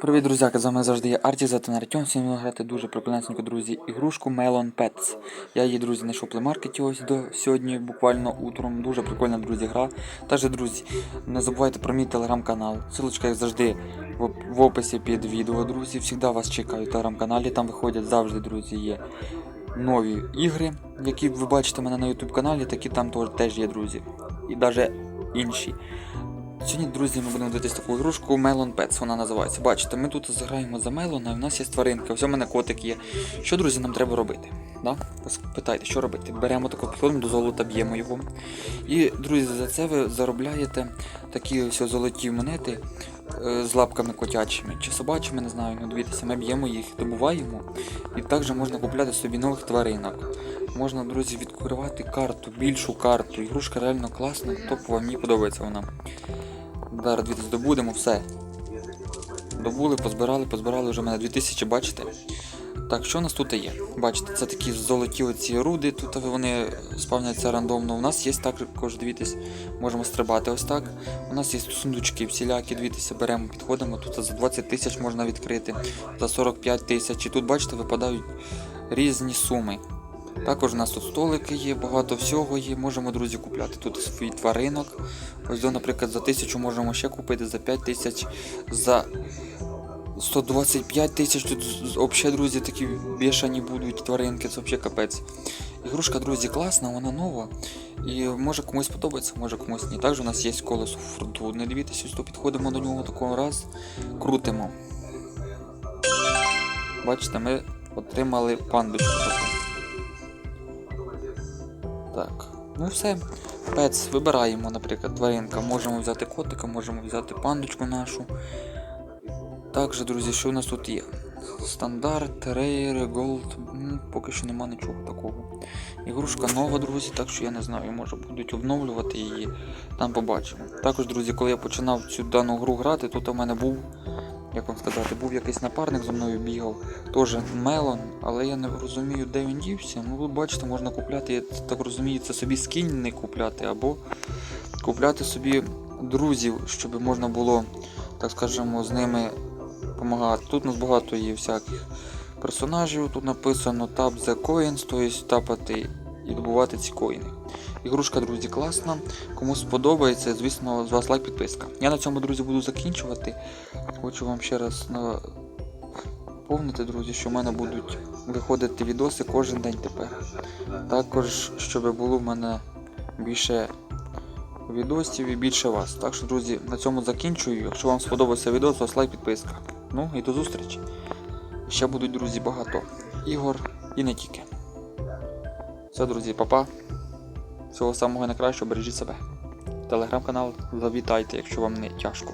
Привіт, друзяки! З вами завжди є Арті Затон Артем. Сьогодні грати дуже прикольненьку, друзі, ігрушку Melon Pets. Я її, друзі, знайшов в плеймаркеті ось до сьогодні, буквально утром. Дуже прикольна, друзі, гра. Також, друзі, не забувайте про мій телеграм-канал. Силочка, як завжди, в, описі під відео, друзі. Всігда вас чекаю в телеграм-каналі. Там виходять завжди, друзі, є нові ігри, які ви бачите мене на YouTube каналі, такі там теж є, друзі. І навіть інші. Сьогодні, друзі, ми будемо дивитися таку ігрушку Melon Pets, вона називається. Бачите, ми тут зграємо за Мелона, і в нас є тваринка, ось у мене котик є. Що, друзі, нам треба робити? Да? Питайте, що робити? Беремо таку підходимо до золота, б'ємо його. І, друзі, за це ви заробляєте такі ось золоті монети е, з лапками котячими чи собачими, не знаю. Ну, дивіться, ми б'ємо їх, добуваємо. І також можна купляти собі нових тваринок. Можна, друзі, відкривати карту, більшу карту. Ігрушка реально класна, топова, мені подобається вона. Зараз дивіться, здобудемо все. Добули, позбирали, позбирали вже в мене 2000, бачите? Так, що у нас тут є? Бачите, це такі золоті оці руди, тут вони спавняться рандомно. У нас є також, дивіться, можемо стрибати ось так. У нас є сундучки всілякі, дивіться, беремо, підходимо. Тут за 20 тисяч можна відкрити, за 45 тисяч. І тут, бачите, випадають різні суми. Також у нас тут столики є, багато всього є. Можемо, друзі, купляти тут свій тваринок. Ось, наприклад, за тисячу можемо ще купити, за 5 тисяч, за 125 тисяч. Тут взагалі, друзі, такі бішані будуть тваринки, це взагалі капець. Ігрушка, друзі, класна, вона нова. І може комусь подобається, може комусь ні. Також у нас є колесо фортуни. Дивіться, то підходимо до нього такого раз, крутимо. Бачите, ми отримали пандочку. Так, ну все. Пец, вибираємо, наприклад, тваринка. Можемо взяти котика, можемо взяти пандочку нашу. Також, друзі, що у нас тут є? Стандарт, рейр, голд. Поки що нема нічого такого. Ігрушка нова, друзі, так що я не знаю, може будуть обновлювати її. Там побачимо. Також, друзі, коли я починав цю дану гру грати, тут у мене був, як вам сказати, був якийсь напарник зі мною бігав, теж мелон, але я не розумію, де він дівся. Ну, бачите, можна купляти, я так розумію, це собі скін не купляти, або купляти собі друзів, щоб можна було, так скажемо, з ними допомагати. Тут у нас багато є всяких персонажів, тут написано Tap the coins, тобто тапати і добувати ці коїни. Ігрушка, друзі, класна. Кому сподобається, звісно, з вас лайк підписка. Я на цьому, друзі, буду закінчувати. Хочу вам ще раз напомнити, друзі, що в мене будуть виходити відоси кожен день тепер. Також, щоб було в мене більше відосів і більше вас. Так що, друзі, на цьому закінчую. Якщо вам сподобався відео, то лайк, підписка. Ну і до зустрічі. Ще будуть, друзі, багато ігор і не тільки. Все, друзі, папа. Всього самого найкращого, бережіть себе. Телеграм-канал завітайте, якщо вам не тяжко.